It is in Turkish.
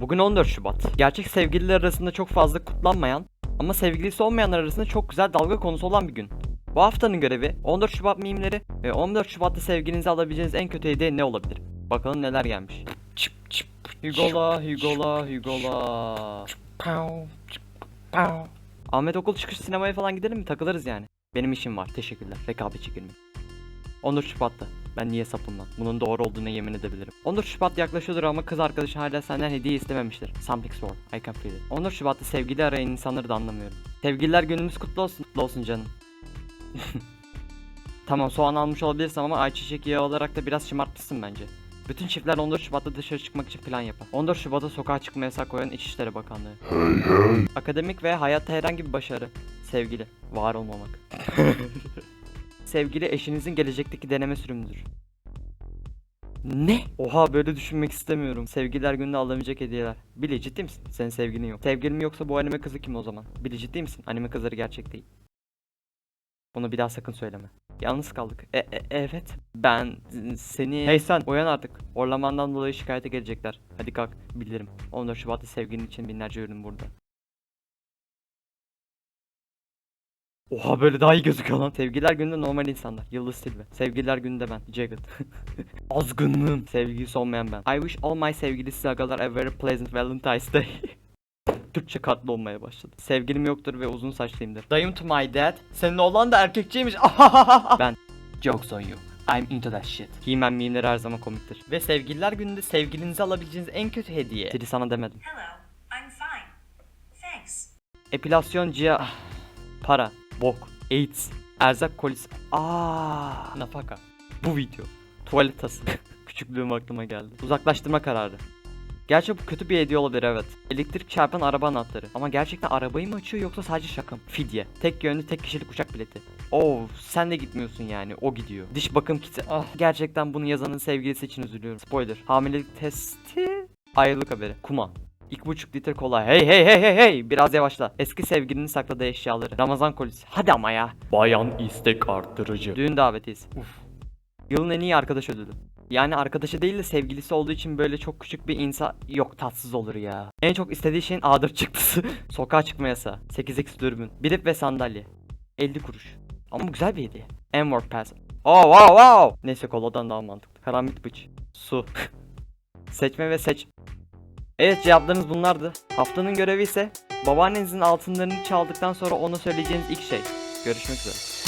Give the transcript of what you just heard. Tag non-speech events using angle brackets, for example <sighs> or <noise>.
Bugün 14 Şubat. Gerçek sevgililer arasında çok fazla kutlanmayan ama sevgilisi olmayanlar arasında çok güzel dalga konusu olan bir gün. Bu haftanın görevi 14 Şubat mimleri ve 14 Şubat'ta sevgilinize alabileceğiniz en kötü hediye ne olabilir? Bakalım neler gelmiş. Çıp çıp. Hugola, Hugola, Hugola. Ahmet okul çıkış sinemaya falan gidelim mi? Takılırız yani. Benim işim var. Teşekkürler. Rekabetçi girmek. 14 Şubat'ta. Ben niye sapım lan? Bunun doğru olduğuna yemin edebilirim. 14 Şubat yaklaşıyordur ama kız arkadaşın hala senden hediye istememiştir. Something's wrong. I can feel it. 14 Şubat'ta sevgili arayan insanları da anlamıyorum. Sevgililer günümüz kutlu olsun. Kutlu olsun canım. <laughs> tamam soğan almış olabilirsin ama ayçiçek yağı olarak da biraz şımartmışsın bence. Bütün çiftler 14 Şubat'ta dışarı çıkmak için plan yapar. 14 Şubat'ta sokağa çıkma yasak koyan İçişleri Bakanlığı. Akademik ve hayatta herhangi bir başarı. Sevgili. Var olmamak. <laughs> Sevgili eşinizin gelecekteki deneme sürümüdür. Ne? Oha böyle düşünmek istemiyorum. Sevgililer gününde alamayacak hediyeler. Billy ciddi misin? Senin sevgilin yok. Sevgilin yoksa bu anime kızı kim o zaman? Billy ciddi misin? Anime kızları gerçek değil. Bunu bir daha sakın söyleme. Yalnız kaldık. E, e- evet. Ben seni... Hey sen uyan artık. Orlamandan dolayı şikayete gelecekler. Hadi kalk. Bilirim. 14 Şubat'ta sevgilin için binlerce ürün burada. Oha böyle daha iyi gözüküyor lan. Sevgililer gününde normal insanlar. Yıldız Tilbe. Sevgililer gününde ben. Jagged. <laughs> Azgınlığım. Sevgilisi olmayan ben. I wish all my sevgilisi agalar a very pleasant Valentine's Day. <laughs> Türkçe katlı olmaya başladı. Sevgilim yoktur ve uzun saçlıyımdır. Dayım to my dad. Senin oğlan da erkekçiymiş. <laughs> ben. Jokes on you. I'm into that shit. He-Man mimleri her zaman komiktir. Ve sevgililer gününde sevgilinize alabileceğiniz en kötü hediye. Siri sana demedim. Hello, I'm fine. Thanks. Epilasyon ciha... <sighs> Para, bok, AIDS, erzak kolisi... Aa, nafaka. Bu video. Tuvalet tası. <laughs> Küçüklüğüm aklıma geldi. Uzaklaştırma kararı. Gerçi bu kötü bir hediye olabilir evet. Elektrik çarpan araba anahtarı. Ama gerçekten arabayı mı açıyor yoksa sadece şaka mı? Fidye. Tek yönlü tek kişilik uçak bileti. Oo sen de gitmiyorsun yani o gidiyor. Diş bakım kiti. Ah gerçekten bunu yazanın sevgilisi için üzülüyorum. Spoiler. Hamilelik testi. Ayrılık haberi. Kuma. 2,5 litre kola. Hey hey hey hey hey. Biraz yavaşla. Eski sevgilinin sakladığı eşyaları. Ramazan kolisi. Hadi ama ya. Bayan istek arttırıcı. Düğün davetiyiz. Uf. Yılın en iyi arkadaş ödülü. Yani arkadaşı değil de sevgilisi olduğu için böyle çok küçük bir insan yok tatsız olur ya. En çok istediği şeyin A4 çıktısı. <laughs> Sokağa çıkma yasağı. 8x dürbün. Bilip ve sandalye. 50 kuruş. Ama bu güzel bir hediye. M-Word Pass. Oh wow wow. Neyse koladan daha mantıklı. Karambit bıç. Su. <laughs> Seçme ve seç. Evet cevaplarınız bunlardı. Haftanın görevi ise babaannenizin altınlarını çaldıktan sonra ona söyleyeceğiniz ilk şey. Görüşmek üzere.